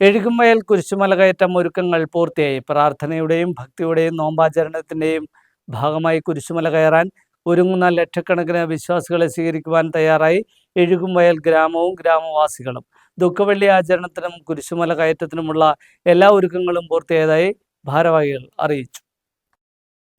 എഴുകുംവയൽ കുരിശുമല കയറ്റം ഒരുക്കങ്ങൾ പൂർത്തിയായി. പ്രാർത്ഥനയുടെയും ഭക്തിയുടെയും നോമ്പാചരണത്തിന്റെയും ഭാഗമായി കുരിശുമല കയറാൻ ഒരുങ്ങുന്ന ലക്ഷക്കണക്കിന് വിശ്വാസികളെ സ്വീകരിക്കുവാൻ തയ്യാറായി എഴുകുംവയൽ ഗ്രാമവും ഗ്രാമവാസികളും. ദുഃഖവെള്ളി ആചരണത്തിനും കുരിശുമല കയറ്റത്തിനുമുള്ള എല്ലാ ഒരുക്കങ്ങളും പൂർത്തിയായതായി ഭാരവാഹികൾ അറിയിച്ചു.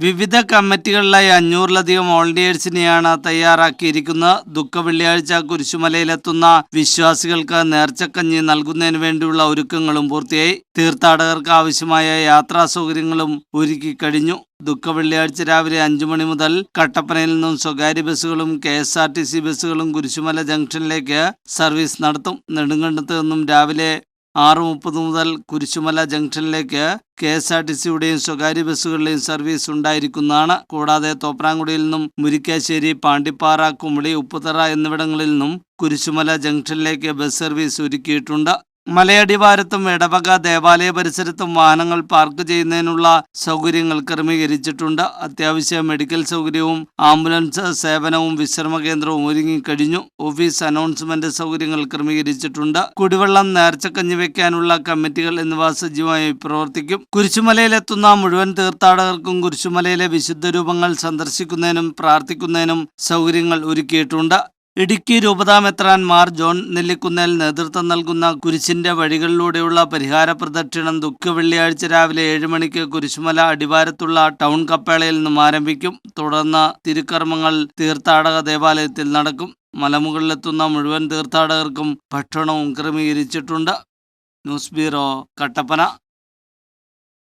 വിവിധ കമ്മിറ്റികളിലായി അഞ്ഞൂറിലധികം വോളണ്ടിയേഴ്സിനെയാണ് തയ്യാറാക്കിയിരിക്കുന്നത്. ദുഃഖ വെള്ളിയാഴ്ച കുരിശുമലയിലെത്തുന്ന വിശ്വാസികൾക്ക് നേർച്ചക്കഞ്ഞി നൽകുന്നതിന് വേണ്ടിയുള്ള ഒരുക്കങ്ങളും പൂർത്തിയായി. തീർത്ഥാടകർക്ക് ആവശ്യമായ യാത്രാ സൗകര്യങ്ങളും ഒരുക്കി കഴിഞ്ഞു. ദുഃഖ വെള്ളിയാഴ്ച രാവിലെ അഞ്ചു മണി മുതൽ കട്ടപ്പനയിൽ നിന്നും സ്വകാര്യ ബസ്സുകളും K S R T C ബസ്സുകളും കുരിശുമല ജംഗ്ഷനിലേക്ക് സർവീസ് നടത്തും. നെടുങ്കണ്ടത്ത് നിന്നും രാവിലെ ആറ് മുപ്പത് മുതൽ കുരിശുമല ജംഗ്ഷനിലേക്ക് കെ എസ് ആർ ടി സിയുടെയും സ്വകാര്യ ബസ്സുകളുടെയും സർവീസ് ഉണ്ടായിരിക്കുന്നതാണ്. കൂടാതെ തോപ്രാംകുടിയിൽ നിന്നും മുരിക്കാശ്ശേരി പാണ്ടിപ്പാറ കുമളി ഉപ്പുതറ എന്നിവിടങ്ങളിൽ നിന്നും കുരിശുമല ജംഗ്ഷനിലേക്ക് ബസ് സർവീസ് ഒരുക്കിയിട്ടുണ്ട്. മലയടിവാരത്തും ഇടവക ദേവാലയ പരിസരത്തും വാഹനങ്ങൾ പാർക്ക് ചെയ്യുന്നതിനുള്ള സൗകര്യങ്ങൾ ക്രമീകരിച്ചിട്ടുണ്ട്. അത്യാവശ്യ മെഡിക്കൽ സൗകര്യവും ആംബുലൻസ് സേവനവും വിശ്രമ കേന്ദ്രവും ഒരുങ്ങിക്കഴിഞ്ഞു ഓഫീസ് അനൗൺസ്മെന്റ് സൗകര്യങ്ങൾ ക്രമീകരിച്ചിട്ടുണ്ട്. കുടിവെള്ളം നേർച്ചക്കഞ്ഞി വെക്കാനുള്ള കമ്മിറ്റികൾ എന്നിവ സജീവമായി പ്രവർത്തിക്കും. കുരിശുമലയിലെത്തുന്ന മുഴുവൻ തീർത്ഥാടകർക്കും കുരിശുമലയിലെ വിശുദ്ധ രൂപങ്ങൾ സന്ദർശിക്കുന്നതിനും പ്രാർത്ഥിക്കുന്നതിനും സൗകര്യങ്ങൾ ഒരുക്കിയിട്ടുണ്ട്. ഇടുക്കി രൂപതാമെത്രാൻമാർ ജോൺ നെല്ലിക്കുന്നേൽ നേതൃത്വം നൽകുന്ന കുരിശിന്റെ വഴികളിലൂടെയുള്ള പരിഹാര പ്രദക്ഷിണം ദുഃഖ വെള്ളിയാഴ്ച രാവിലെ ഏഴ് മണിക്ക് കുരിശുമല അടിവാരത്തുള്ള ടൗൺ കപ്പേളയിൽ നിന്നും ആരംഭിക്കും. തുടർന്ന് തിരുക്കർമ്മങ്ങൾ തീർത്ഥാടക ദേവാലയത്തിൽ നടക്കും. മലമുകളിലെത്തുന്ന മുഴുവൻ തീർത്ഥാടകർക്കും ഭക്ഷണവും ക്രമീകരിച്ചിട്ടുണ്ട്. News bureau Kattappana.